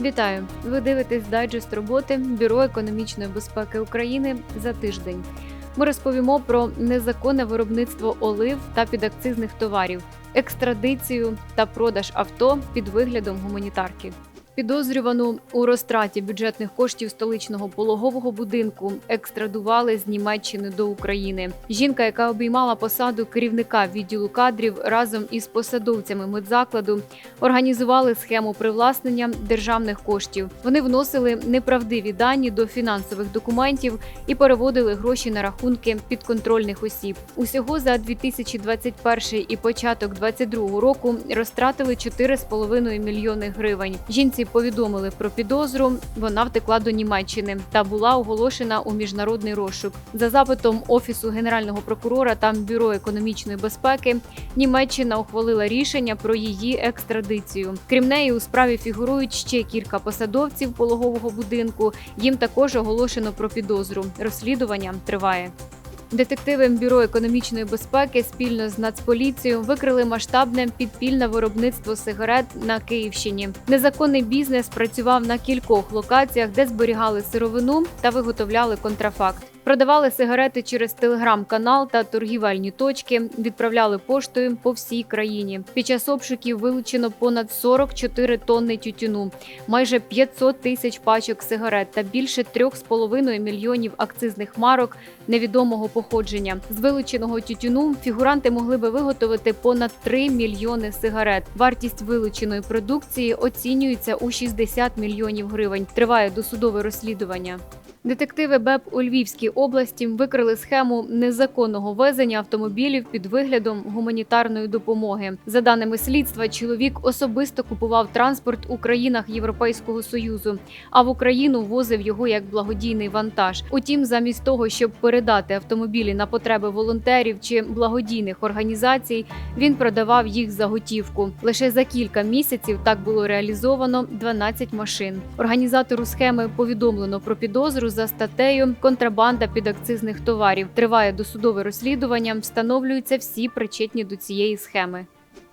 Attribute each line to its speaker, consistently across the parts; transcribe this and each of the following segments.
Speaker 1: Вітаю! Ви дивитесь дайджест роботи Бюро економічної безпеки України за тиждень. Ми розповімо про незаконне виробництво олив та підакцизних товарів, екстрадицію та продаж авто під виглядом гуманітарки. Підозрювану у розтраті бюджетних коштів столичного пологового будинку екстрадували з Німеччини до України. Жінка, яка обіймала посаду керівника відділу кадрів разом із посадовцями медзакладу, організували схему привласнення державних коштів. Вони вносили неправдиві дані до фінансових документів і переводили гроші на рахунки підконтрольних осіб. Усього за 2021 і початок 2022 року розтратили 4,5 мільйони гривень. Жінці повідомили про підозру. Вона втекла до Німеччини та була оголошена у міжнародний розшук. За запитом офісу генерального прокурора та бюро економічної безпеки. Німеччина ухвалила рішення про її екстрадицію. Крім неї, у справі фігурують ще кілька посадовців пологового будинку. Їм також оголошено про підозру. Розслідування триває. Детективи бюро економічної безпеки спільно з Нацполіцією викрили масштабне підпільне виробництво сигарет на Київщині. Незаконний бізнес працював на кількох локаціях, де зберігали сировину та виготовляли контрафакт. Продавали сигарети через телеграм-канал та торгівельні точки, відправляли поштою по всій країні. Під час обшуків вилучено понад 44 тонни тютюну, майже 500 тисяч пачок сигарет та більше 3,5 мільйонів акцизних марок невідомого походження. З вилученого тютюну фігуранти могли би виготовити понад 3 мільйони сигарет. Вартість вилученої продукції оцінюється у 60 мільйонів гривень. Триває досудове розслідування. Детективи БЕП у Львівській області викрили схему незаконного везення автомобілів під виглядом гуманітарної допомоги. За даними слідства, чоловік особисто купував транспорт у країнах Європейського союзу, а в Україну возив його як благодійний вантаж. Утім, замість того, щоб передати автомобілі на потреби волонтерів чи благодійних організацій, він продавав їх за готівку. Лише за кілька місяців так було реалізовано 12 машин. Організатору схеми повідомлено про підозру за статтею Контрабанда підакцизних товарів. Триває досудове розслідування. Встановлюються всі причетні до цієї схеми.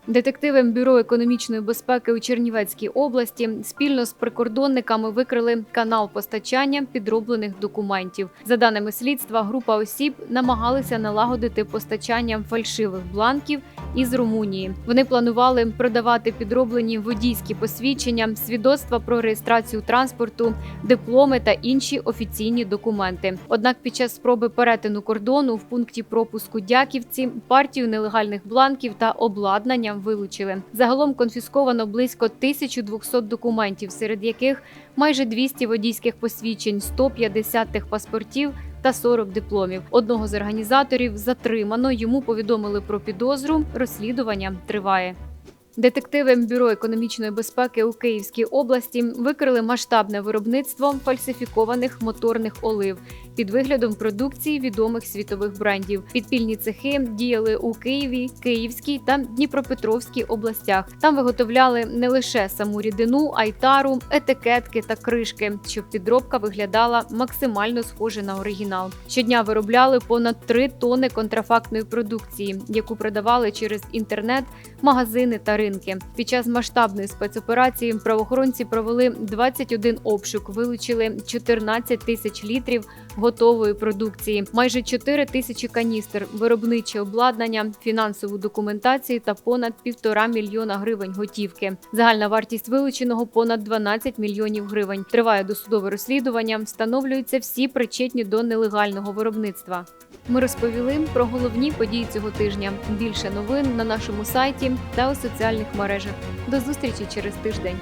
Speaker 1: Детективи бюро економічної безпеки у Чернівецькій області спільно з прикордонниками викрили канал постачання підроблених документів. За даними слідства, група осіб намагалися налагодити постачання фальшивих бланків із Румунії. Вони планували продавати підроблені водійські посвідчення, свідоцтва про реєстрацію транспорту, дипломи та інші офіційні документи. Однак, під час спроби перетину кордону в пункті пропуску Дяківці партію нелегальних бланків та обладнання вилучили. Загалом конфісковано близько 1200 документів, серед яких майже 200 водійських посвідчень, 150 техпаспортів та 40 дипломів. Одного з організаторів затримано. Йому повідомили про підозру. Розслідування триває. Детективи бюро економічної безпеки у Київській області викрили масштабне виробництво фальсифікованих моторних олив під виглядом продукції відомих світових брендів. Підпільні цехи діяли у Києві, Київській та Дніпропетровській областях. Там виготовляли не лише саму рідину, а й тару, етикетки та кришки, щоб підробка виглядала максимально схоже на оригінал. Щодня виробляли понад 3 тони контрафактної продукції, яку продавали через інтернет, магазини та ринки. Під час масштабної спецоперації правоохоронці провели 21 обшук, вилучили 14 тисяч літрів готової продукції, майже 4 тисячі каністр, виробниче обладнання, фінансову документацію та понад півтора мільйона гривень готівки. Загальна вартість вилученого понад 12 мільйонів гривень. Триває досудове розслідування. Встановлюються всі причетні до нелегального виробництва. Ми розповіли про головні події цього тижня. Більше новин на нашому сайті та у соціальних мережах. До зустрічі через тиждень.